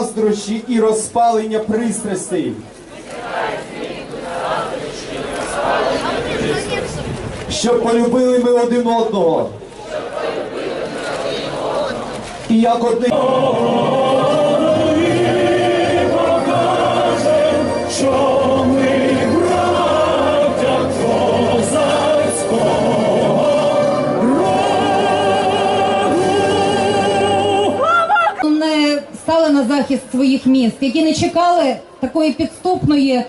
заздрощі і розпалення пристрастей. Щоб полюбили ми один одного. І як одне. Захист своїх міст, які не чекали такої підступної,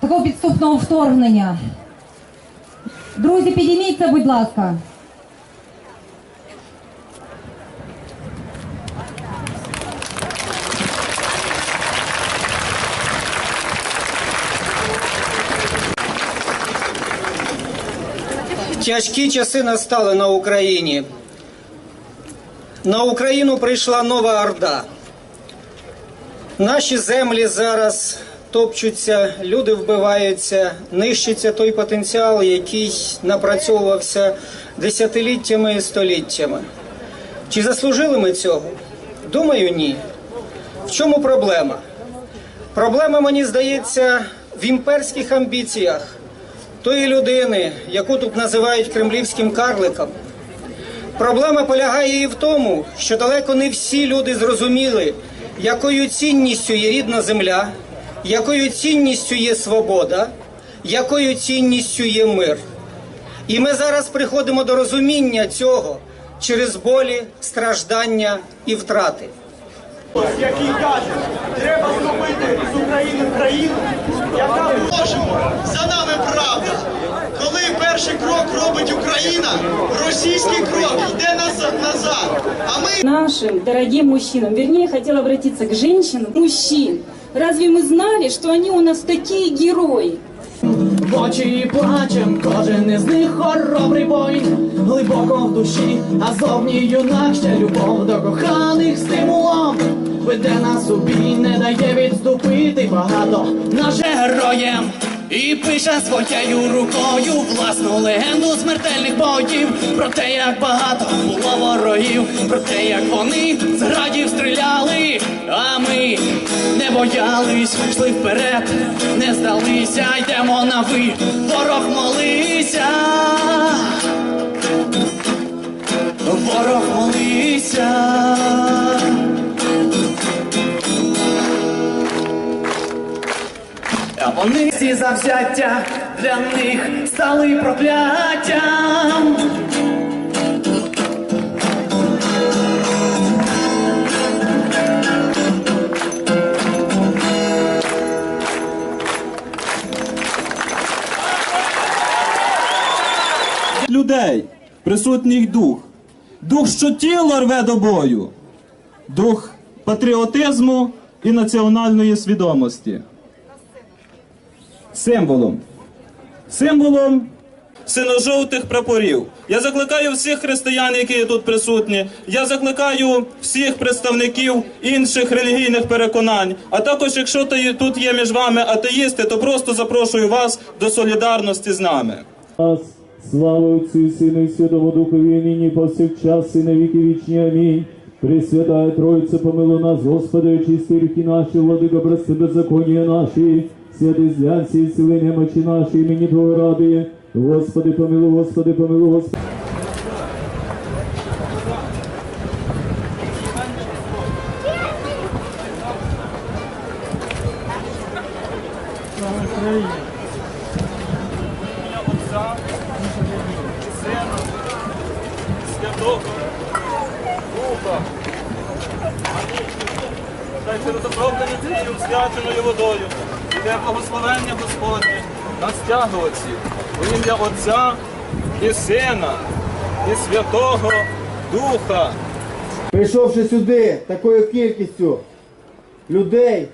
такого підступного вторгнення. Друзі, підійміться, будь ласка. Тяжкі часи настали на Україні. На Україну прийшла нова орда. Наші землі зараз топчуться, люди вбиваються, нищиться той потенціал, який напрацьовувався десятиліттями і століттями. Чи заслужили ми цього? Думаю, ні. В чому проблема? Проблема, мені здається, в імперських амбіціях тої людини, яку тут називають кремлівським карликом. Проблема полягає і в тому, що далеко не всі люди зрозуміли, якою цінністю є рідна земля, якою цінністю є свобода, якою цінністю є мир. І ми зараз приходимо до розуміння цього через болі, страждання і втрати. який каже, треба зробити з України країну, яка можемо. За нами правда. Перший крок робить Україна, російський крок йде назад. назад. А ми нашим дорогим мужчинам. Вернее, хотела обратиться к женщинам, мужчин. Разве мы знали, что они у нас такие герои? В очі плачем, кожен із них хоробрий воїн, глибоко в душі, а зовні юнак ще любов до коханих стимулом. Веде нас у бій, не дає відступити багато нашим героєм. І пише своєю рукою власну легенду смертельних боїв про те, як багато було ворогів, про те, як вони з градів стріляли, а ми не боялись, йшли вперед, не здалися, йдемо на ви, ворог молися, ворог молися. Вони всі завзяття для них стали прокляттям. людей, присутній дух, дух, що тіло рве до бою, дух патріотизму і національної свідомості. Символом. Символом синьо-жовтих прапорів. Я закликаю всіх християн, які тут присутні. Я закликаю всіх представників інших релігійних переконань. А також, якщо тут є між вами атеїсти, то просто запрошую вас до солідарності з нами. Слава Отцю Сину і Святому Духові, нині повсякчас і на віки вічні. Амінь. Пресвятая Тройця, помилуй нас, Господи, очисти ріки наші, владико, прости беззаконія наші, святий злянці і сили немочі наші, імені Твого ради. Господи, помилуй, Господи, помилуй, Господи. Через окроплення цією свяченою водою іде благословення Господнє на стягувачі в ім'я Отця і Сина і Святого Духа. Прийшовши сюди такою кількістю людей,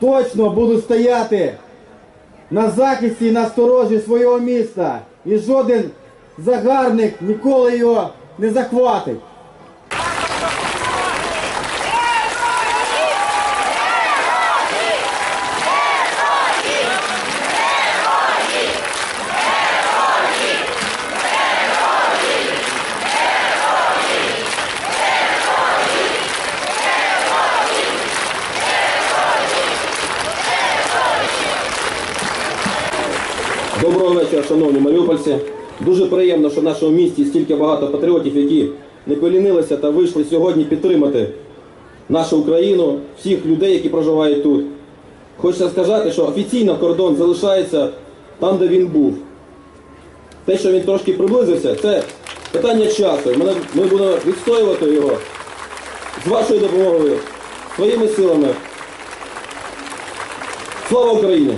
точно буду стояти на захисті і на сторожі свого міста. І жоден загарбник ніколи його не захватить. Доброго вечора, шановні маріупольці. Дуже приємно, що в нашому місті стільки багато патріотів, які не полінилися та вийшли сьогодні підтримати нашу Україну, всіх людей, які проживають тут. Хочеться сказати, що офіційно кордон залишається там, де він був. Те, що він трошки приблизився, це питання часу. Ми, будемо відстоювати його з вашою допомогою, своїми силами. Слава Україні!